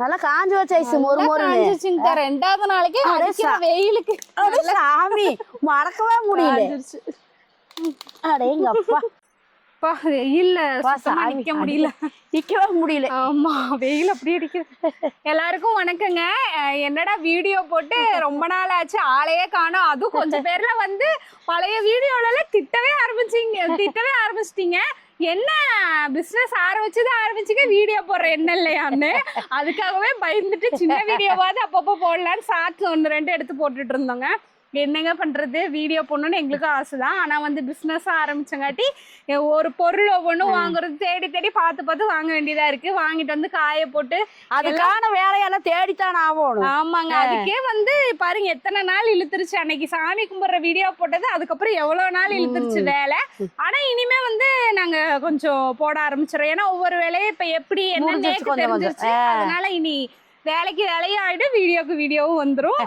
நல்லா காஞ்சு வச்ச ஐஸ் மொறு மொறுன்னு ரெண்டாவது நாளைக்கு அடே அடிக்கிற வெயிலுக்கு. அடே சாமி மறக்கவே முடியல. அடே எங்க அப்பா. அப்பா, வெயில்ல நிக்க முடியல. நிக்கவே முடியல. ஆமா வெயில் அப்படி அடிக்குது. எல்லாருக்கும் வணக்கங்க. என்னடா வீடியோ போட்டு ரொம்ப நாள் ஆச்சு. ஆளையே காணோம். அதுவும் கொஞ்சம் பேர்ல வந்து பழைய வீடியோல திட்டவே ஆரம்பிச்சீங்க திட்டவே ஆரம்பிச்சிட்டீங்க. என்ன பிசினஸ் ஆரம்பிச்சது ஆரம்பிச்சுக்க வீடியோ போடுற என்ன இல்லையான்னு. அதுக்காகவே பயந்துட்டு சின்ன வீடியோவாவது அப்பப்போ போடலான்னு சாட்ஸ் ஒன்று ரெண்டு எடுத்து போட்டுட்டு இருந்தோங்க. என்னங்க பண்றது? வீடியோ போடணும்னு எங்களுக்கும் ஆசை தான் ஆனா வந்து பிசினஸ் ஆரம்பிச்சங்காட்டி எ- ஒரு பொருள் ஒவ்வொன்றும் வாங்குறது தேடி தேடி பார்த்து பார்த்து வாங்க வேண்டியதா இருக்கு. வாங்கிட்டு வந்து காய போட்டு அதுக்கான வேலையெல்லாம் தேடித்தான் ஆகணும். ஆமாங்க. அதுக்கே வந்து பாருங்க எத்தனை நாள் இழுத்துருச்சு. அன்னைக்கு சாமி கும்பிடுற வீடியோ போட்டது அதுக்கப்புறம் எவ்வளவு நாள் இழுத்துருச்சு வேலை. ஆனா இனிமே வந்து நாங்க கொஞ்சம் போட ஆரம்பிச்சிடறோம். ஏன்னா ஒவ்வொரு வேலையும் இப்ப எப்படி என்ன முடிஞ்சிருச்சு கொஞ்சம் கொஞ்சம். தெரிஞ்சிருச்சு. அதனால இனி வேலைக்கு வேலையும் ஆயிடும் வீடியோக்கு வீடியோவும் வந்துரும்.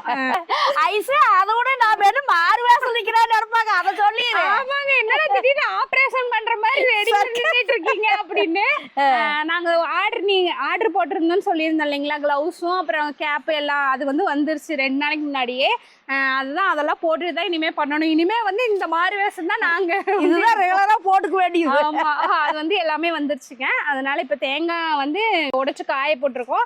ஐஸ் அதோட நான் என்ன மாறு வேஷம் நிக்கிறான்னு நினைப்பாங்க. அதை சொல்லி ஆமாங்க என்னடா திடீர்னு ஆபரேஷன் பண்ற மாதிரி ரெடி பண்ணிட்டு இருக்கீங்க அப்படின்னு. நாங்க ஆர்டர் நீங்க ஆர்டர் போட்டிருந்தோம்னு சொல்லியிருந்தோம் இல்லைங்களா கிளவுஸும் அப்புறம் கேப் எல்லாம் அது வந்து வந்துருச்சு ரெண்டு நாளைக்கு முன்னாடியே. அதுதான் அதெல்லாம் போட்டுட்டு தான் இனிமே பண்ணணும். இனிமே வந்து இந்த மாதிரி வேஷம் தான் நாங்க இதுதான் ரெகுலரா போட்டுக்க வேண்டியது. ஆமா அது வந்து எல்லாமே வந்துருச்சுங்க. அதனால இப்ப தேங்காய் வந்து உடைச்சு காய போட்டிருக்கோம்.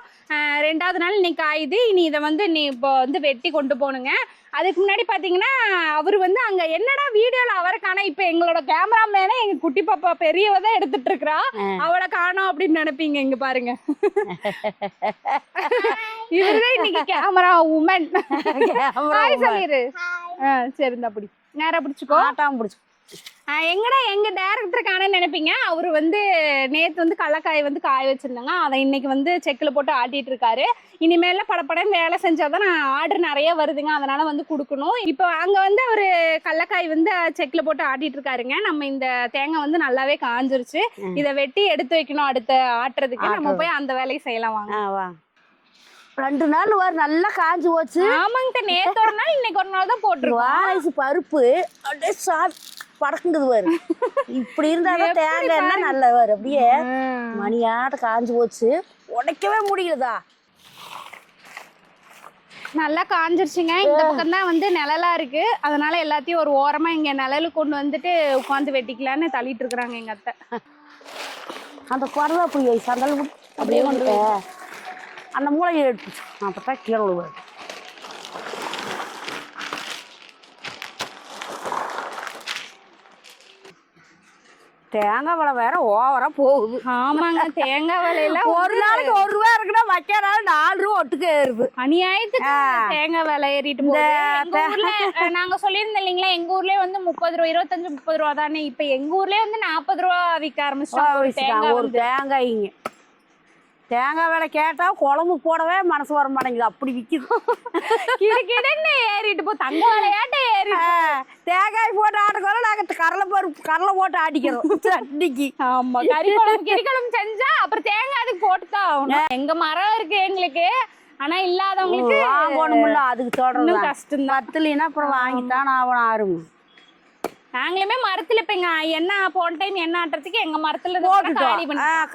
ரெண்டாவது நாள் இன்னைக்கு காயுது. இனி இதை வந்து நீ இப்போ வந்து வெட்டி கொண்டு போகணுங்க. அதுக்கு முன்னாடி பாத்தீங்கன்னா அவர் வந்து அங்க என்னடா வீடியோல அவரை காணா இப்ப எங்களோட கேமராமேனே எங்க குட்டி பாப்பா பெரியவ தான் எடுத்துட்டு இருக்கறா. அவளை காணோம் அப்படின்னு நினைப்பீங்க இங்க பாருங்க. இவருதான் இன்னைக்கு கேமரா உமன் ஹாய் சொல்லிரு ஆ, சரி இந்த அப்படி நேரா பிடிச்சுக்கோ. ஆட்டாம பிடிச்சு. ஆ, எங்கடா எங்க டேரக்டர் காணன்னு நினைப்பீங்க? அவர் வந்து நேத்து வந்து கடலக்காய் வந்து காய வச்சிருந்தாங்க. அதை இன்னைக்கு வந்து செக்கில் போட்டு ஆட்டிட்டு இருக்காரு. இனிமேல படப்படன்னு வேலை செஞ்சாதான் நான் ஆர்டர் நிறைய வருதுங்க. அதனால வந்து கொடுக்கணும். இப்போ அங்க வந்து அவரு கடலக்காய் வந்து செக்கில் போட்டு ஆட்டிட்டு இருக்காருங்க. நம்ம இந்த தேங்காய் வந்து நல்லாவே காஞ்சிருச்சு. இதை வெட்டி எடுத்து வைக்கணும் அடுத்த ஆட்டுறதுக்கு. நம்ம. போய் அந்த வேலையை செய்யலாம் வாங்க. ரெண்டு நாள் வர நல்லா காஞ்சு போச்சு. ஆமாங்க நேத்து ஒரு நாள் இன்னைக்கு ஒரு நாள் தான் போட்டிருக்கோம். வாழைசு பருப்பு. அப்படியே சா படக்குங்குது வரு இப்படி இருந்தாதான் தேங்காய் என்ன நல்லா வரும் அப்படியே மணியாட்ட காஞ்சு போச்சு. உடைக்கவே முடியலதா? நல்லா காஞ்சிருச்சுங்க. இந்த பக்கம் தான் வந்து நிழலா இருக்கு. அதனால எல்லாத்தையும் ஒரு ஓரமா இங்க நிழலு கொண்டு வந்துட்டு உட்காந்து வெட்டிக்கலான்னு தள்ளிட்டு இருக்கிறாங்க எங்க அத்தை. அந்த குறவை அப்படி அளவு அப்படியே கொண்டு அந்த மூளையை எடுத்து அப்பதான் கீழே விழுவாரு தேங்காய் பழம் வேற ஓவரா போகுது. ஆமாங்க தேங்காய் விலையில ஒரு நாளைக்கு ஒரு ரூபா இருக்குன்னா வைக்க நாள் நாலு ரூபா ஒட்டுக்க ஏறுது. அநியாயத்துக்கு. தேங்காய் விலை ஏறிட்டு போகுது. நாங்க சொல்லியிருந்தோம் இல்லைங்களா எங்க ஊர்லயே வந்து முப்பது ரூபா இருபத்தஞ்சு முப்பது ரூபா தானே. இப்ப எங்க ஊர்லயே வந்து நாற்பது ரூபா விற்க ஆரம்பிச்சிட்டாங்க. ஒரு தேங்காய்ங்க. தேங்காய் விலை கேட்டா குழம்பு போடவே மனசு வர மாட்டேங்குது. அப்படி கிடுக்கிடுன்னு ஏறிட்டு போ. தங்க விளையாட்ட ஏறி தேங்காய் போட்டு ஆட்டுக்கோல நாங்க கடலை பருப்பு கடலை போட்டு ஆட்டிக்கிறோம். சட்னிக்கு. ஆமா கறி குழம்பு கறி குழம்பு செஞ்சா அப்புறம் தேங்காய் அதுக்கு போட்டுதான் ஆகணும். எங்க மரம் இருக்கு எங்களுக்கு. ஆனா இல்லாதவங்களுக்கு வாங்கணும்ல அதுக்கு தொடர்ந்து கஷ்டம் தான் பத்துலினா அப்புறம் வாங்கித்தான் ஆகணும் ஆறும் நாங்களுமே மரத்துல இப்ப என்ன போன டைம் என்ன ஆட்டுறதுக்கு எங்க மரத்துல காலி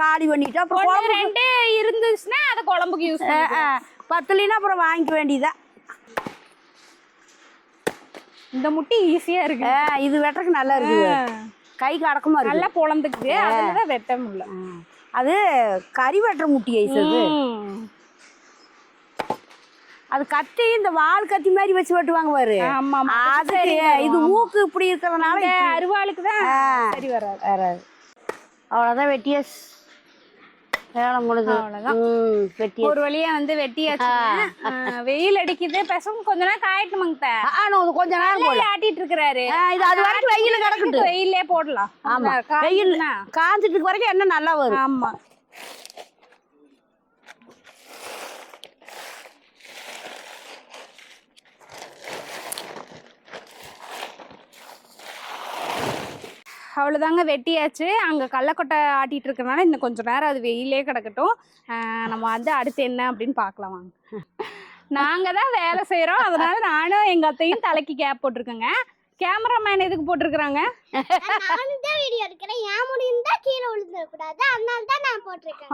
காலி பண்ணிட்டு அப்புறம் ரெண்டு இருந்துச்சுன்னா அதை குழம்புக்கு யூஸ் பத்துலினா அப்புறம் வாங்கிக்க வேண்டியதா இந்த முட்டி ஈஸியா இருக்கு. இது வெட்டுறதுக்கு நல்லா இருக்குது. கைக்கு அடக்கமா இருக்கு நல்லா பொழந்துக்குது அதுலதான் வெட்ட முடியல. அது கறி வெட்டுற முட்டி ஐஸ் அது. அது கத்தி இந்த வால் கத்தி மாதிரி வச்சு வெட்டுவாங்க பாரு. சரி இது மூக்கு இப்படி இருக்கிறதுனால அருவாளுக்கு தான். சரி வராது. வராது. அவ்வளோதான் வெட்டியாஸ் வேலை முடிஞ்சு அவ்வளவுதான். ம் வெட்டியாஸ் ஒரு வழியா வந்து வெட்டியாச்சு வெயில் அடிக்குது. பேசாம கொஞ்ச நேரம் காயட்டுமாங்க ஆ நான் கொஞ்ச நேரம் ஆட்டிட்டு இருக்கிறாரு. இது அது வரைக்கும் வெயில் கிடக்கட்டும் வெயிலே போடலாம். ஆமா. அந்த வெயில். காஞ்சிட்டு வரைக்கும் என்ன நல்லா வரும். ஆமா. அவ்வளோதாங்க வெட்டியாச்சு. அங்கே கடலக்கொட்டை ஆட்டிட்டு இருக்கறனால இன்னும் கொஞ்சம் நேரம் அது வெயிலே கிடக்கட்டும். நம்ம வந்து அடுத்து என்ன அப்படின்னு பார்க்கலாம் வாங்க. நாங்கள் தான் வேலை செய்கிறோம் அதனால நானும் எங்கள் அத்தையும் தலைக்கு கேப் போட்டிருக்கேங்க. கேமராமேன் எதுக்கு போட்டிருக்கிறாங்க? நானும் தான் வீடியோ எடுக்கிறேன். என் முடியும் தான் கீழே விழுந்துடக்கூடாது. அதனால தான் நான் போட்டிருக்கேன்.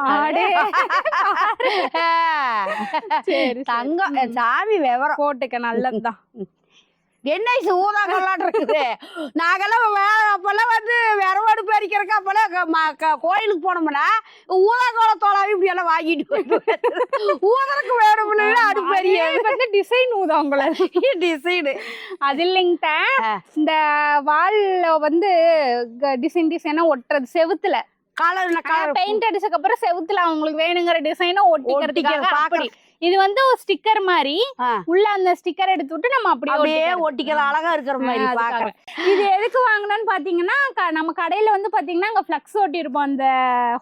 சரி தங்கம் சாமி விவரம். போட்டுக்க நல்லதுதான். என்ன இது ஊதா கொள்ளாட்டு இருக்குது? நாங்கெல்லாம் அப்பெல்லாம் வந்து விரவாடு பறிக்கிறக்கு அப்பெல்லாம் கோயிலுக்கு போனோம்னா ஊதா கோல தோலாவி இப்படி எல்லாம் வாங்கிட்டு. ஊதலுக்கு வேணும்னு அடுப்பு பெரிய வந்து டிசைன் ஊதா உங்களை டிசைனு அது இல்லைங்கிட்ட ஆ. இந்த வால்ல வந்து டிசைன் டிசைனா ஒட்டுறது செவுத்துல. கலர் கலர் பெயிண்ட் அடிச்சதுக்கு அப்புறம் செவுத்துல அவங்களுக்கு வேணுங்கிற டிசைனை ஒட்டிக்கிறதுக்காக ஒட்டிக்க- அப்படி. இது வந்து ஒரு ஸ்டிக்கர் மாதிரி. உள்ள அந்த ஸ்டிக்கர் எடுத்து விட்டு நம்ம அப்படியே அப்படியே. ஒட்டிக்கலாம் அழகா இருக்கிற மாதிரி. பாக்குறேன் இது எதுக்கு வாங்கினோன்னு பாத்தீங்கன்னா நம்ம கடையில வந்து பாத்தீங்கன்னா அங்க ஃபிளக்ஸ் ஒட்டி இருப்போம் அந்த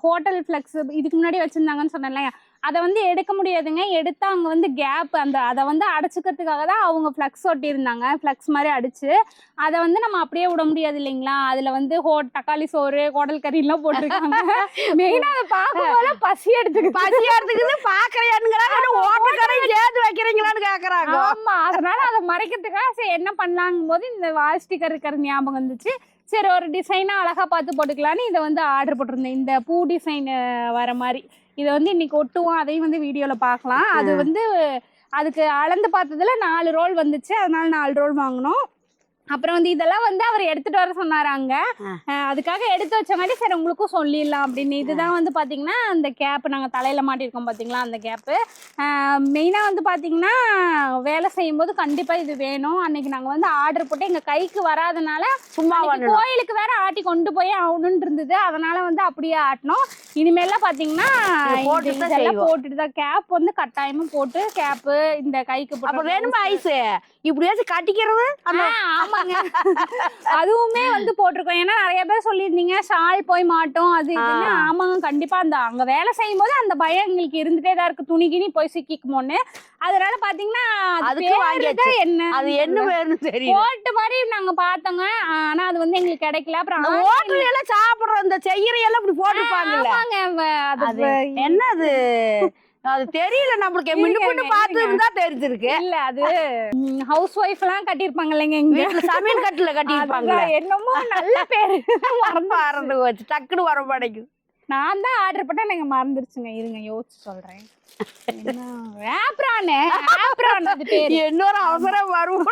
ஹோட்டல் ஃபிளக்ஸ் இதுக்கு முன்னாடி வச்சிருந்தாங்கன்னு சொன்னேன்ல அதை வந்து எடுக்க முடியாதுங்க. எடுத்தா அங்க வந்து கேப் அந்த அதை வந்து அடைச்சிக்கிறதுக்காக தான் அவங்க ஃபிளக்ஸ் ஒட்டி இருந்தாங்க ஃபிளக்ஸ் மாதிரி அடிச்சு அதை வந்து நம்ம அப்படியே விட முடியாது இல்லைங்களா? அதுல வந்து ஹோ தக்காளி சோறு குடல் கறி எல்லாம் போட்டிருக்காங்க. மெயினா அதை பார்க்கும்போது பசி எடுத்துக்கிட்டு பசி எடுத்துக்கிட்டு பாக்குறியானுங்கிறாங்க ஓட்டுக்கரையும் சேர்த்து வைக்கிறீங்களான்னு கேக்குறாங்க. ஆமா அதனால அதை மறைக்கிறதுக்காக சரி என்ன பண்ணலாங்கும் போது இந்த வால் ஸ்டிக்கர் இருக்கிற ஞாபகம் வந்துச்சு. சரி ஒரு டிசைனா அழகா பார்த்து போட்டுக்கலான்னு இதை வந்து ஆர்டர் போட்டிருந்தேன். இந்த பூ டிசைன் வர மாதிரி. இதை வந்து இன்னைக்கு ஒட்டுவோம். அதையும் வந்து வீடியோல பார்க்கலாம் அது வந்து அதுக்கு அளந்து பார்த்ததுல நாலு ரோல் வந்துச்சு. அதனால நாலு ரோல் வாங்கினோம். அப்புறம் வந்து இதெல்லாம் வந்து அவர் எடுத்துட்டு வர சொன்னாரு அங்க. ஆ. அஹ் அதுக்காக எடுத்து வச்சங்காட்டி சரி உங்களுக்கும் சொல்லிடலாம் அப்படின்னு. இதுதான் வந்து பாத்தீங்கன்னா அந்த கேப் நாங்க தலையில மாட்டிருக்கோம் பாத்தீங்களா அந்த கேப்பு மெயினாக வந்து பார்த்தீங்கன்னா வேலை செய்யும்போது கண்டிப்பாக இது வேணும். அன்னைக்கு நாங்கள் வந்து ஆர்டர் போட்டு எங்கள் கைக்கு வராதனால சும்மா கோயிலுக்கு வேற ஆட்டி கொண்டு போய் ஆகணும்னு இருந்தது. அதனால வந்து அப்படியே பார்த்தீங்கன்னா இதை இது- போட்டுட்டு தான் கேப் வந்து கட்டாயமா போட்டு கேப்பு இந்த கைக்கு போட்டு வேணுமா ஐஸ்? இப்படியாச்சும் கட்டிக்கிறது? ஆமாங்க அதுவுமே வந்து போட்டிருக்கோம். ஏன்னா நிறைய பேர் சொல்லியிருந்தீங்க ஷால் போய் மாட்டோம் அது இதுன்னு. ஆ. ஆமாங்க கண்டிப்பா. அந்த அங்க வேலை செய்யும் போது அந்த பயம் எங்களுக்கு இருந்துட்டே தான் இருக்கு. துணி கிணி போய் சிக்கிக்குமோன்னு. அதனால பாத்தீங்கன்னா அது அதுக்கு வாங்கியாச்சு. என்ன அது என்ன வேணும்னு தெரியும் போட்டு மாதிரி நாங்க பார்த்தோங்க. ஆனா அது வந்து எங்களுக்கு கிடைக்கல. அப்புறம் அந்த ஹோட்டல் எல்லாம் சாப்பிடுற இந்த செய்யற எல்லாம் இப்படி போட்டுருப்பாங்கல்ல. ஆமாங்க வ- அது அது அது தெரியல நம்மளுக்கு. முன்ன இருங்க, பின்ன பார்த்து. இருந்தா தெரிஞ்சிருக்கு. இல்ல அது ஹவுஸ் ஒய்ஃப் எல்லாம் கட்டியிருப்பாங்க இல்லைங்க இங்க. வீட்டுல சமையல் கட்டுல கட்டிருப்பாங்க என்னமோ நல்ல பேரு. மறந்து மறந்து போச்சு. டக்குன்னு வர மாட்டேங்குது. நான் தான் ஆர்டர் பண்ணா எனக்கு மறந்துருச்சுங்க. இருங்க யோசிச்சு சொல்றேன். இன்னொரு அவசரம் வரும்.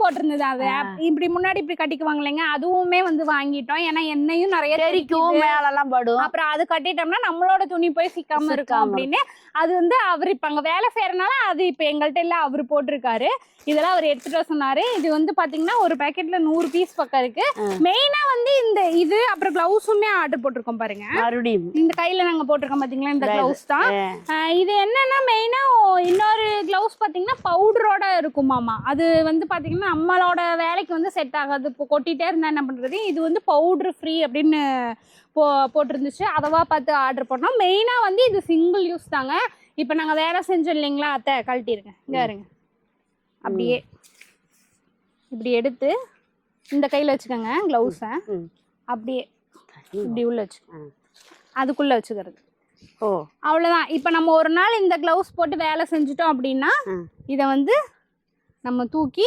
போட்டிருந்தது அது. இப்படி முன்னாடி இப்படி கட்டிக்குவாங்க அதுவுமே வந்து வாங்கிட்டோம். ஏன்னா எண்ணெயும் நிறைய தெரிக்கும் மேலெல்லாம் படும். அப்புறம் அது கட்டிட்டோம்னா நம்மளோட துணி போய் சிக்காம இருக்கும் அப்படின்னு. அது வந்து அவர் இப்ப அங்க வேலை செய்யறனால அது இப்ப எங்கள்கிட்ட இல்ல அவர் போட்டிருக்காரு. இதெல்லாம் அவர் எடுத்துட்டு சொன்னாரு. இது வந்து பாத்தீங்கன்னா ஒரு பேக்கெட்ல நூறு பீஸ் பக்கம் இருக்கு. மெயினா வந்து இந்த இது அப்புறம் கிளவுஸுமே ஆர்டர் போட்டிருக்கோம் பாருங்க. மறுபடியும். இந்த கையில நாங்க போட்டிருக்கோம் பாத்தீங்களா? இந்த. கிளவுஸ் தான். ஆஹ் இது என்னன்னா மெயினா இன்னொரு கிளவுஸ் பாத்தீங்கன்னா பவுடரோட இருக்குமாமா அது வந்து பாத்தீங்கன்னா நம்மளோட வேலைக்கு வந்து செட் ஆகாது. இப்போ கொட்டிட்டே இருந்தா என்ன பண்றது? இது வந்து பவுடர் ஃப்ரீ அப்படின்னு போ போட்டிருந்துச்சு. அதவா பார்த்து ஆர்டர் பண்ணோம் மெயினா வந்து இது சிங்கிள் யூஸ் தாங்க. இப்போ நாங்க வேலை செஞ்சோம் இல்லைங்களா அத்தை? கழட்டிருங்க. இங்க இருங்க. அப்படியே. இப்படி எடுத்து இந்த கையில வச்சுக்கோங்க கிளவுஸை. அப்படியே. இப்படி உள்ள வச்சு. அதுக்குள்ள வச்சுக்கிறது. ஓ. அவ்வளோதான் இப்போ நம்ம ஒரு நாள் இந்த க்ளவுஸ் போட்டு வேலை செஞ்சுட்டோம் அப்படின்னா. இதை வந்து நம்ம தூக்கி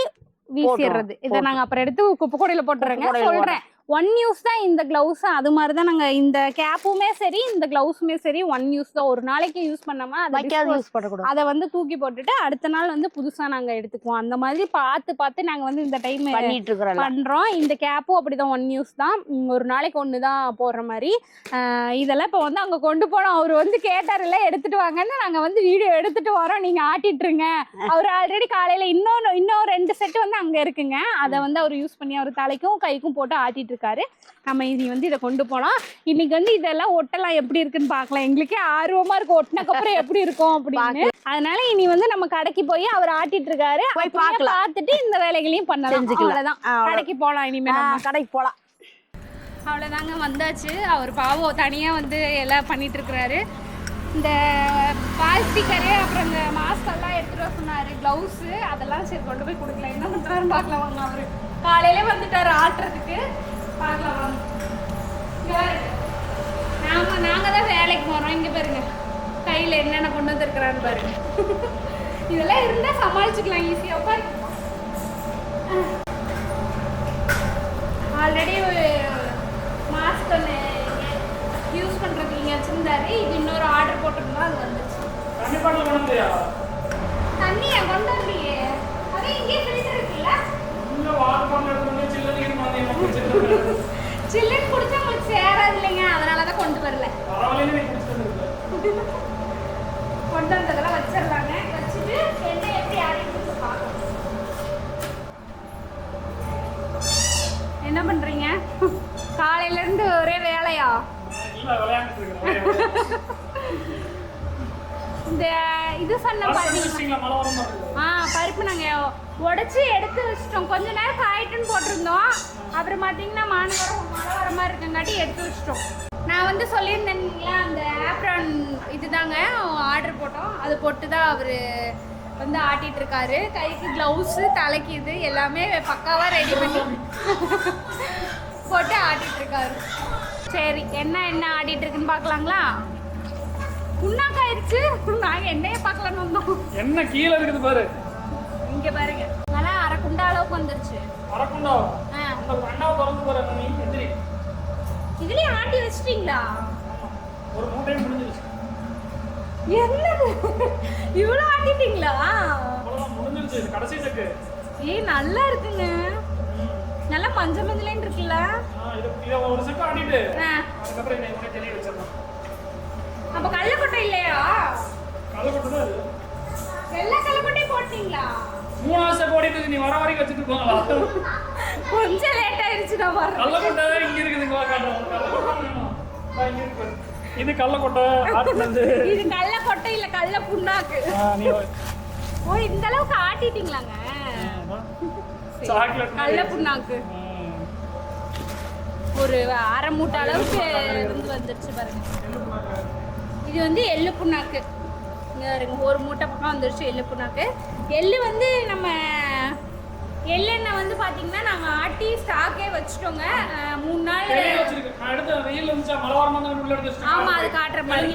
வீசிடுறது. இதை நாங்கள் அப்புறம் எடுத்து குப்பை கூடையில் போட்டுறேங்க. சொல்கிறேன் ஒன் யூஸ் தான் இந்த க்ளவுஸ் அது மாதிரி தான் நாங்கள் இந்த கேப்புமே சரி இந்த க்ளவுஸுமே சரி ஒன் யூஸ் தான். ஒரு நாளைக்கு யூஸ் பண்ணாமல் அதை யூஸ் பண்ணக்கூடாது. அதை வந்து தூக்கி போட்டுட்டு அடுத்த நாள் வந்து புதுசாக நாங்கள் எடுத்துக்குவோம். அந்த மாதிரி பார்த்து பார்த்து நாங்கள் வந்து இந்த டைம் பண்ணிட்டு இருக்கிறோம் பண்றோம். இந்த கேப்பும் அப்படிதான் ஒன் யூஸ் தான். ஒரு நாளைக்கு ஒன்று தான் போடுற மாதிரி. இதெல்லாம் இப்போ வந்து அங்கே கொண்டு போனோம். அவர் வந்து கேட்டார்ல எடுத்துட்டு வாங்கன்னு நாங்கள் வந்து வீடியோ எடுத்துட்டு வரோம். நீங்கள் ஆட்டிட்டுருங்க அவர் ஆல்ரெடி காலையில் இன்னொன்று இன்னும் ரெண்டு செட்டு வந்து அங்கே இருக்குங்க. அதை வந்து அவர் யூஸ் பண்ணி அவர் தலைக்கும் கைக்கும் போட்டு ஆட்டிட்டு இருக்காரு நம்ம இனி வந்து இதை கொண்டு போனோம் இன்னைக்கு வந்து இதெல்லாம் ஒட்டலாம் எப்படி இருக்குன்னு பார்க்கலாம். எங்களுக்கே ஆர்வமா இருக்கு. ஒட்டினக்கப்புறம் எப்படி இருக்கும் அப்படின்னு. அதனால இனி வந்து நம்ம கடைக்கு போய் அவர் ஆட்டிட்டு இருக்காரு. போய் பார்க்கலாம். பார்த்துட்டு இந்த வேலைகளையும் பண்ணலாம். அவ்வளவுதான். கடைக்கு போலாம் இனிமே ஆ, நம்ம. கடைக்கு போலாம். அவ்வளோதாங்க வந்தாச்சு. அவர் பாவம் தனியாக வந்து எல்லாம் பண்ணிட்டு இருக்கிறாரு. இந்த பால் ஸ்டிக்கரு அப்புறம் இந்த மாஸ்க் எல்லாம் எடுத்துட்டு வர சொன்னாரு. க்ளவுஸு அதெல்லாம் சரி கொண்டு போய் கொடுக்கலாம் என்ன பண்ணுறாருன்னு பார்க்கலாம் வாங்க அவரு. காலையிலே வந்துட்டாரு ஆட்டுறதுக்கு. பார்க்கலாம் வாங்க. நாம நாங்கள் தான் வேலைக்கு போகிறோம் இங்கே பாருங்க. கையில் என்னென்ன கொண்டு வந்துருக்குறான்னு பாருங்க. இதெல்லாம் இருந்தால் சமாளிச்சுக்கலாம் ஈஸியாக பாருங்க ஆல்ரெடி மாஸ்க் ஒன்று யூஸ் பண்ணுறதுக்கு இங்கே வச்சுருந்தாரு இது இன்னொரு ஆர்டர் போட்டிருந்தோம் அது வந்துச்சு. வந்தியா? தண்ணியை? கொண்டு வரலையே. அதே இங்கே ஃபில்டர் இருக்குல்ல உள்ள வாட்டர் பாட்டில் எடுத்து வந்து சில்லறை இருக்கு மாதிரி என்ன குடிச்சிட்டு சில்லுன்னு குடிச்சா உங்களுக்கு சேராது இல்லைங்க. அதனால தான் கொண்டு வரல. கொண்டு வந்ததெல்லாம் வச்சிடலாங்க. வச்சுட்டு எண்ணெய் எப்படி ஆடிட்டு பார்க்கலாம் என்ன பண்றீங்க? காலையில இருந்து ஒரே வேலையா இல்ல விளையாண்டுட்டு இருக்கேன் இந்த இது சொன்ன இருக்கு. ஆ பருப்பு நாங்கள் உடச்சி எடுத்து வச்சிட்டோம். கொஞ்ச நேரம் காயிட்டுன்னு போட்டிருந்தோம். அப்புறம் பார்த்தீங்கன்னா மாநகரம் மழை வர மாதிரி இருக்கங்காட்டி எடுத்து வச்சிட்டோம். நான் வந்து சொல்லியிருந்தேன் இல்லைங்களா அந்த ஆப்ரான் இதுதாங்க ஆர்டர் போட்டோம். அது போட்டு தான் அவர் வந்து ஆட்டிட்டு இருக்காரு. கைக்கு க்ளவுஸு தலைக்கு இது எல்லாமே பக்காவாக ரெடி பண்ணி போட்டு ஆட்டிட்டு இருக்காரு. சரி என்ன என்ன ஆடிட்டு இருக்குன்னு பார்க்கலாங்களா புண்ணாக்காயிருச்சு. நாங்கள் என்னையே பார்க்கலான்னு வந்தோம். என்ன கீழே இருக்குது பாரு. இங்க பாருங்க. நல்லா அரை குண்டா அளவுக்கு வந்துருச்சு. மறக்குண்டா ஆ. அந்த ரெண்டாவது திறந்து பாரு நீ எந்திரி. இதுலயே ஆட்டி வச்சிட்டீங்களா? ஒரு மூட்டையும் முடிஞ்சிருச்சு. என்னது? இவ்வளவு ஆட்டிட்டீங்களா? முடிஞ்சிருச்சு. கடைசி செக்கு. ஏய் நல்லா இருக்குங்க. நல்லா மஞ்சள் மஞ்சளேன்னு இருக்குல்ல? ஒரு செக்கு ஆடிட்டு ஆ, அதுக்கப்புறம் என்ன இந்த தெளிய வச்சிடலாம். அப்ப இல்லையா தான் கல்லக்கொட்டையும் போட்டீங்களா. நீ வர வரைக்கும் வச்சுட்டு போங்களா கொஞ்சம் லேட் ஆயிருச்சு நான் இங்க வா காட்டுறேன். இதா பாரு. இது இது கல்லக்கொட்டை இல்ல கல்ல புண்ணாக்கு. ஓ இந்த அளவுக்கு ஆட்டிட்டீங்களாங்க சாக்லேட். கல்ல புண்ணாக்கு. ஒரு அரை மூட்டை அளவுக்கு இருந்து வந்துருச்சு பாருங்க இது வந்து எள்ளு புண்ணாக்கு ஒரு மூட்டை பக்கம் வந்துருச்சு எள்ளு புண்ணாக்கு எள்ளு வந்து நம்ம எள்ளெண்ணெய் வந்து பார்த்தீங்கன்னா நாங்கள் ஆட்டி ஸ்டாக்கே வச்சுட்டோங்க மூணு நாள் வெளியே வச்சிருக்கு. நான் எடுத்த வெயில் இருந்துச்சா மழை வர மாதிரி உள்ள எடுத்து வச்சிருக்கேன். ஆமா, அது காட்டுற மாதிரி.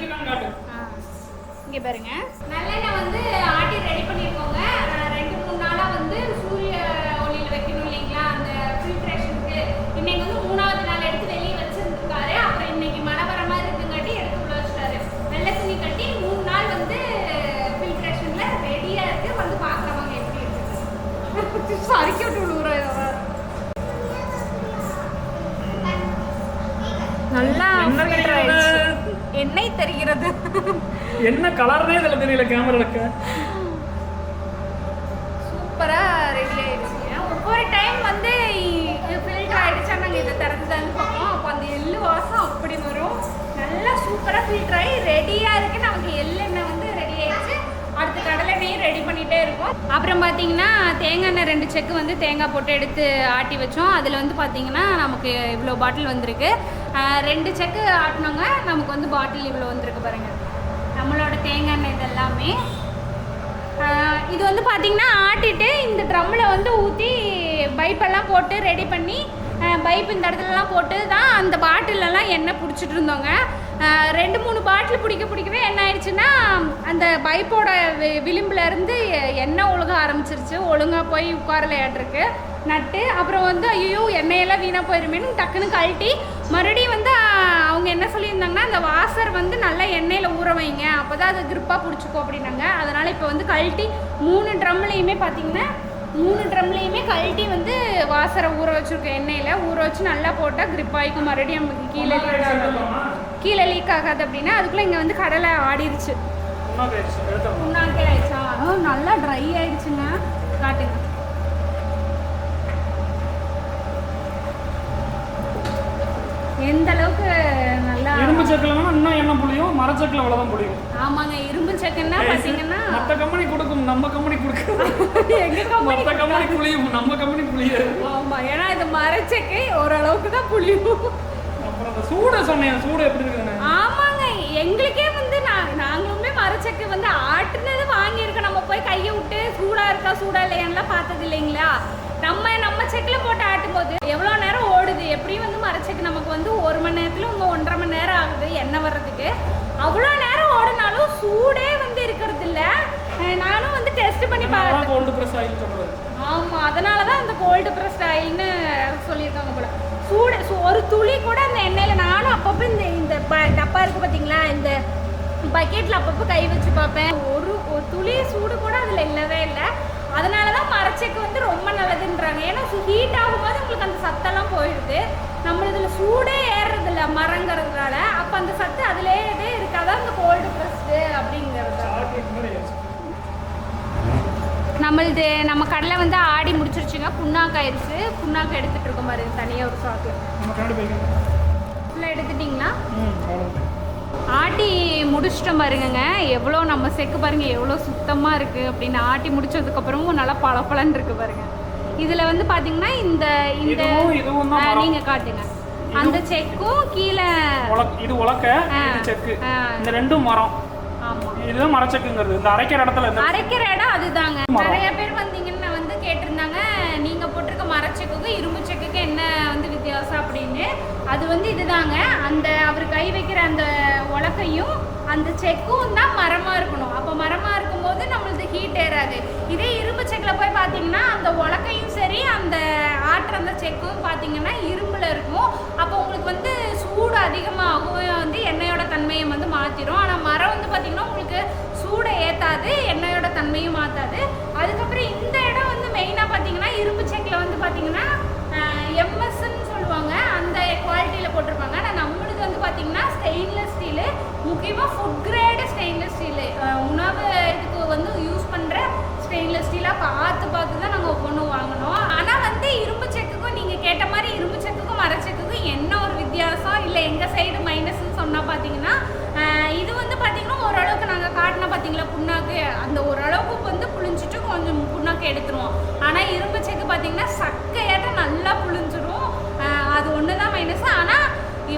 இங்கே பாருங்க நல்லெண்ணெய் வந்து ஆட்டி ரெடி பண்ணியிருக்கோங்க அஹ் ரெண்டு மூணு நாளாக வந்து சூரிய ஒளியில் வைக்கணும் இல்லைங்களா அந்த ஃபில்ட்ரேஷனுக்கு இன்னைக்கு வந்து மூணாவது நாள் எடுத்து வெளியே வச்சிருந்துருக்காரு அப்புறம் இன்னைக்கு மழை வர மாதிரி இருக்குங்காட்டி எடுத்து உள்ள வச்சிட்டாரு வெள்ளை துணி கட்டி மூணு நாள் வந்து ஃபில்ட்ரேஷனில் ரெடியாக இருக்கு வந்து பார்க்குறவங்க எப்படி இருக்குது சரிக்க விட்டு விழுவுறோம் நல்லா என்ன filter தெரிகிறது? ஆயிடுச்சு. எண்ணெய் தெரிகிறது என்ன கலர்னே இதில் தெரியல கேமராவுக்கு சூப்பராக ரெடி ஆயிடுச்சு. ஒவ்வொரு டைம் வந்து ஃபில்டர் ஆயிடுச்சா. நாங்கள் இதை திறந்து திறந்து பார்ப்போம். அப்போ அந்த எள்ளு வாசம் அப்படி வரும். நல்லா சூப்பராக ஃபில்டர் ஆகி ரெடியாக இருக்கு. நமக்கு எள்ளெண்ணெய் வந்து ரெடி ஆயிடுச்சு. அடுத்து கடலெண்ணெயும் ரெடி பண்ணிகிட்டே இருக்கோம். அப்புறம் பார்த்தீங்கன்னா தேங்காய் எண்ணெய் ரெண்டு செக்கு வந்து தேங்காய் போட்டு எடுத்து ஆட்டி வச்சோம். அதில் வந்து பார்த்தீங்கன்னா நமக்கு இவ்வளோ பாட்டில் வந்திருக்கு. ரெண்டு செக்கு ஆட்டினோங்க நமக்கு வந்து பாட்டில் இவ்வளோ வந்திருக்கு பாருங்கள் நம்மளோட தேங்காய் எண்ணெய் இது எல்லாமே இது வந்து பார்த்திங்கன்னா ஆட்டிட்டு இந்த ட்ரம்மில் வந்து ஊற்றி பைப்பெல்லாம் போட்டு ரெடி பண்ணி பைப் இந்த இடத்துலலாம் போட்டு தான் அந்த பாட்டிலெல்லாம் எண்ணெய் பிடிச்சிட்டு இருந்தோங்க. ரெண்டு மூணு பாட்டில் பிடிக்க பிடிக்கவே என்ன ஆயிடுச்சுன்னா அந்த பைப்போட வி விளிம்புல இருந்து எண்ணெய் ஒழுக ஆரம்பிச்சிருச்சு. ஒழுங்காக போய் உட்காரலையாட்டிருக்கு. நட்டு அப்புறம் வந்து ஐயோ எண்ணெயெல்லாம் வீணாக போயிருமேன்னு டக்குன்னு கழட்டி மறுபடியும் வந்து அவங்க என்ன சொல்லியிருந்தாங்கன்னா அந்த வாசர் வந்து நல்லா எண்ணெயில் ஊற வைங்க. அப்போ தான் அது grip-ஆ பிடிச்சிக்கோ அப்படின்னாங்க. அதனால் இப்போ வந்து கழட்டி மூணு ட்ரம்லேயுமே பார்த்தீங்கன்னா மூணு ட்ரம்லேயுமே கழட்டி வந்து வாசரை ஊற வச்சுருக்கோம் எண்ணெயில் ஊற வச்சு நல்லா போட்டால் ஆகிக்கும் மறுபடியும் நமக்கு கீழே கீழே லீக் ஆகாது அப்படின்னா அதுக்குள்ளே இங்கே வந்து கடலை ஆடிருச்சு. புண்ணாக்கே ஆயிடுச்சா? நல்லா ட்ரை ஆயிடுச்சுங்க. காட்டுங்க. எந்த அளவுக்கு நல்லா இரும்பு சக்கில் வேணா இன்னும் எண்ணெய் புளியும்? மரச்சக்கில் அவ்வளோதான் புளியும். ஆமாங்க இரும்பு சக்கன்னா பார்த்தீங்கன்னா மற்ற கம்பெனி கொடுக்கும் நம்ம கம்பெனி கொடுக்கும். எங்க கம்பெனி மற்ற கம்பெனி புளியும் நம்ம கம்பெனி புளியாது. ஆமா ஏன்னா இது மரச்சக்கை ஓரளவுக்கு தான் புளியும். அப்புறம் அந்த சூடை சொன்னேன் சூடு எப்படி இருக்குதுன்னு. ஆமாங்க. எங்களுக்கே வந்து நான் நாங்களுமே மரச்சக்கை வந்து ஆட்டுனது வாங்கியிருக்கோம். நம்ம போய் கையை விட்டு சூடா இருக்கா சூடா இல்லையான்லாம் பார்த்தது இல்லைங்களா? நம்ம நம்ம செக்கில் போட்டு ஆட்டும்போது எவ்வளோ நேரம் ஓடுது? எப்படியும் வந்து மரச்செக்கு நமக்கு வந்து ஒரு மணி நேரத்தில் இன்னும் ஒன்றரை மணி நேரம் ஆகுது எண்ணெய் வர்றதுக்கு. அவ்வளோ நேரம் ஓடினாலும் சூடே வந்து இருக்கிறது இல்ல நானும் வந்து டெஸ்ட் பண்ணி பார்த்தேன். கோல்டு ப்ரெஸ் ஆயில் சொல்றது. ஆமா அதனால தான் அந்த கோல்டு ப்ரெஸ் ஆயில்னு சொல்லியிருக்காங்க போல. சூடு ஒரு துளி கூட அந்த எண்ணெயில் நானும் அப்பப்போ இந்த இந்த ப- டப்பா இருக்கு பார்த்தீங்களா இந்த பக்கெட்டில் அப்பப்போ கை வச்சு பார்ப்பேன். ஒரு ஒரு துளி சூடு கூட அதில் இல்லவே இல்லை. அதனால தான் மரச்செக்கு வந்து ரொம்ப நல்லதுன்றாங்க. ஏன்னா ஹீட் ஆகும்போது உங்களுக்கு அந்த சத்தெல்லாம் போயிடுது. நம்ம இதில் சூடே ஏறுறது இல்லை மரங்கிறதுனால. அப்போ அந்த சத்து அதுலேயே இருக்காதான் அந்த கோல்டு ப்ரெஸ்டு அப்படிங்கிறது நம்மளது நம்ம கடலை வந்து ஆடி முடிச்சிருச்சுங்க. புண்ணாக்கு ஆயிடுச்சு. புண்ணாக்கு எடுத்துட்டு இருக்கோம் பாருங்க தனியாக ஒரு சாக்கில் ஃபுல்லாக எடுத்துட்டிங்களா? ஆட்டி முடிச்சிட்டோம் பாருங்கங்க. எவ்வளோ நம்ம செக்கு பாருங்க எவ்வளோ சுத்தமாக இருக்குது அப்படின்னு ஆட்டி முடிச்சதுக்கப்புறமும் நல்லா பளபளன்னு இருக்கு பாருங்க. இதில் வந்து பார்த்தீங்கன்னா இந்த இந்த. நீங்கள் காட்டுங்க. அந்த செக்கும் கீழே இது உலக்க செக்கு. இந்த ரெண்டும் மரம். இதுதான் மரச்செக்குங்கிறது. இந்த அரைக்கிற இடத்துல இந்த அரைக்கிற இடம் அதுதாங்க. நிறைய பேர் வந்தீங்கன்னா வந்து கேட்டிருந்தாங்க. நீங்க போட்டிருக்க மரச்செக்குக்கும் இரும்பு செக்குக்கு என்ன வந்து வித்தியாசம் அப்படின்னு. அது வந்து இதுதாங்க. அந்த அவர் கை வைக்கிற அந்த உலக்கையும் அந்த செக்கும் தான் மரமாக இருக்கணும். அப்போ மரமாக இருக்கும்போது நம்மளுக்கு ஹீட் ஏறாது. இதே இரும்பு செக்கில் போய் பார்த்தீங்கன்னா அந்த உலக்கையும் சரி அந்த ஆட்டுற அந்த செக்கும் பார்த்தீங்கன்னா இரும்பில் இருக்கும். அப்போ உங்களுக்கு வந்து சூடு அதிகமாகவும் வந்து எண்ணெயோட தன்மையை வந்து மாற்றிடும் ஆனால் மரம் வந்து பார்த்தீங்கன்னா உங்களுக்கு சூடை ஏற்றாது எண்ணெயோட தன்மையும் மாற்றாது அதுக்கப்புறம் இந்த இடம் வந்து மெயினாக பார்த்தீங்கன்னா இரும்பு செக்கில் வந்து பார்த்தீங்கன்னா எம்எஸ்ன்னு சொல்லுவாங்க. அந்த குவாலிட்டியில் போட்டிருப்பாங்க. ஆனால் நம்ம வந்து பார்த்தீங்கன்னா ஸ்டெயின்லெஸ் ஸ்டீலு முக்கியமாக ஃபுட் கிரேடு ஸ்டெயின்லெஸ் ஸ்டீலு உணவு இதுக்கு வந்து யூஸ் பண்ணுற ஸ்டெயின்லெஸ் ஸ்டீலாக பார்த்து பார்த்து தான் நாங்கள் ஒவ்வொன்றும் வாங்கினோம். ஆனால் வந்து இரும்பு செக்குக்கும் நீங்கள் கேட்ட மாதிரி இரும்பு செக்குக்கும் மரச்செக்குக்கும் என்ன ஒரு வித்தியாசம்? இல்லை எங்கள் சைடு மைனஸ்ன்னு சொன்னால் பார்த்தீங்கன்னா இது வந்து பார்த்தீங்கன்னா ஓரளவுக்கு நாங்கள் காட்டினா பார்த்தீங்களா புண்ணாக்கு? அந்த ஓரளவுக்கு வந்து புளிஞ்சிட்டு கொஞ்சம் புண்ணாக்கு எடுத்துருவோம். ஆனால் இரும்பு செக்கு பார்த்தீங்கன்னா சக்கையாட்ட நல்லா புளிஞ்சிரும்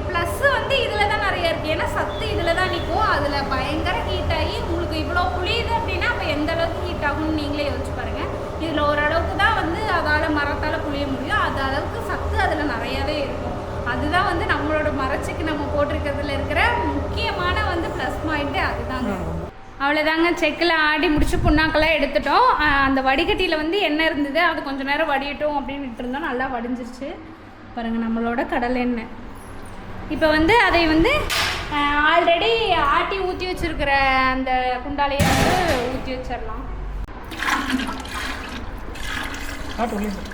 ப்ளஸ் வந்து இதில் தான் நிறைய இருக்குது ஏன்னா சத்து இதில் தான் நிற்கும் அதில் பயங்கர ஹீட் ஆகி உங்களுக்கு இவ்வளோ புளியுது அப்படின்னா அப்போ எந்த அளவுக்கு ஹீட் ஆகும்னு நீங்களே யோசிச்சு பாருங்கள் இதில் ஓரளவுக்கு தான் வந்து அதால் மரத்தால் புளிய முடியும். அது அளவுக்கு சத்து அதில் நிறையவே இருக்கும். அதுதான் வந்து நம்மளோட மரச்சுக்கு நம்ம போட்டிருக்கிறதுல இருக்கிற முக்கியமான வந்து ப்ளஸ் பாயிண்ட்டு அதுதாங்க அவ்வளோதாங்க செக்கில் ஆடி முடிச்சு புண்ணாக்கெல்லாம் எடுத்துட்டோம். அந்த வடிகட்டியில் வந்து எண்ணெய் இருந்தது? அது கொஞ்ச நேரம் வடியட்டும் அப்படின்னு விட்டுருந்தோம். நல்லா வடிஞ்சிருச்சு. பாருங்கள் நம்மளோட கடலை எண்ணெய். இப்போ வந்து அதை வந்து ஆல்ரெடி ஆட்டி ஊற்றி வச்சுருக்கிற அந்த குண்டாலையை வந்து ஊற்றி வச்சிடலாம் காட்டு உள்ளே இருக்கு.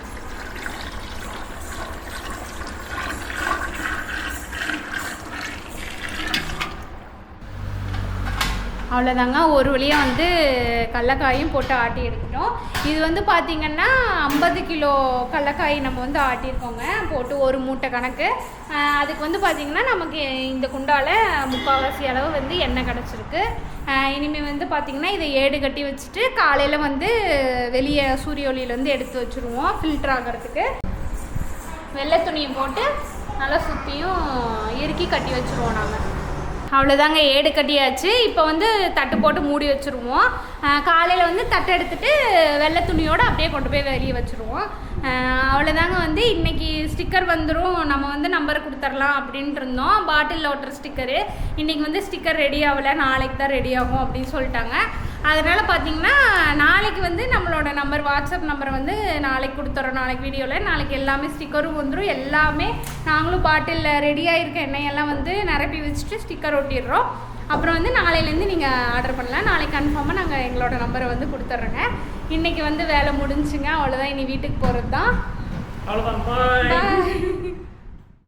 அவ்வளோதாங்க ஒரு வழியாக வந்து கடலக்காயும் போட்டு ஆட்டி எடுத்துட்டோம். இது வந்து பார்த்திங்கன்னா ஐம்பது கிலோ கடலக்காய் நம்ம வந்து ஆட்டியிருக்கோங்க. போட்டு ஒரு மூட்டை கணக்கு. அதுக்கு வந்து பார்த்திங்கன்னா நமக்கு இந்த குண்டால முக்கால்வாசி அளவு வந்து எண்ணெய் கிடச்சிருக்கு. இனிமேல் வந்து பார்த்திங்கன்னா இதை ஏடு கட்டி வச்சுட்டு காலையில் வந்து வெளியே சூரிய ஒளியிலேருந்து எடுத்து வச்சுருவோம் ஃபில்டர் ஆகிறதுக்கு. வெள்ளை துணியை போட்டு நல்லா சுற்றியும் இறுக்கி கட்டி வச்சுருவோம் நாங்கள் அவ்வளோதாங்க ஏடு கட்டியாச்சு. இப்போ வந்து தட்டு போட்டு மூடி வச்சுருவோம். காலையில் வந்து தட்டு எடுத்துட்டு வெள்ளை துணியோடு அப்படியே கொண்டு போய் வெளியே வச்சுருவோம். அவ்வளோதாங்க வந்து இன்றைக்கி ஸ்டிக்கர் வந்துடும் நம்ம வந்து நம்பர் கொடுத்துர்லாம் அப்படின்ட்டு இருந்தோம். பாட்டிலில் ஒட்டுற ஸ்டிக்கரு. இன்றைக்கி வந்து ஸ்டிக்கர் ரெடி ஆகலை. நாளைக்கு தான் ரெடி ஆகும் அப்படின்னு சொல்லிட்டாங்க. அதனால் பார்த்தீங்கன்னா நாளைக்கு வந்து நம்மளோட நம்பர் வாட்ஸ்அப் நம்பரை வந்து நாளைக்கு கொடுத்துட்றோம் நாளைக்கு வீடியோவில் நாளைக்கு எல்லாமே ஸ்டிக்கரும் வந்துடும் எல்லாமே நாங்களும் பாட்டிலில் ரெடியாக இருக்க எண்ணெயெல்லாம் வந்து நிரப்பி வச்சுட்டு ஸ்டிக்கர் ஒட்டிடுறோம். அப்புறம் வந்து நாளையிலேருந்து நீங்கள் ஆர்டர் பண்ணலாம். நாளைக்கு கன்ஃபார்மாக நாங்கள் எங்களோட நம்பரை வந்து கொடுத்துட்றோங்க இன்றைக்கி வந்து வேலை முடிஞ்சுங்க. அவ்வளோதான் இனி வீட்டுக்கு போகிறது தான் அவ்வளோதான்.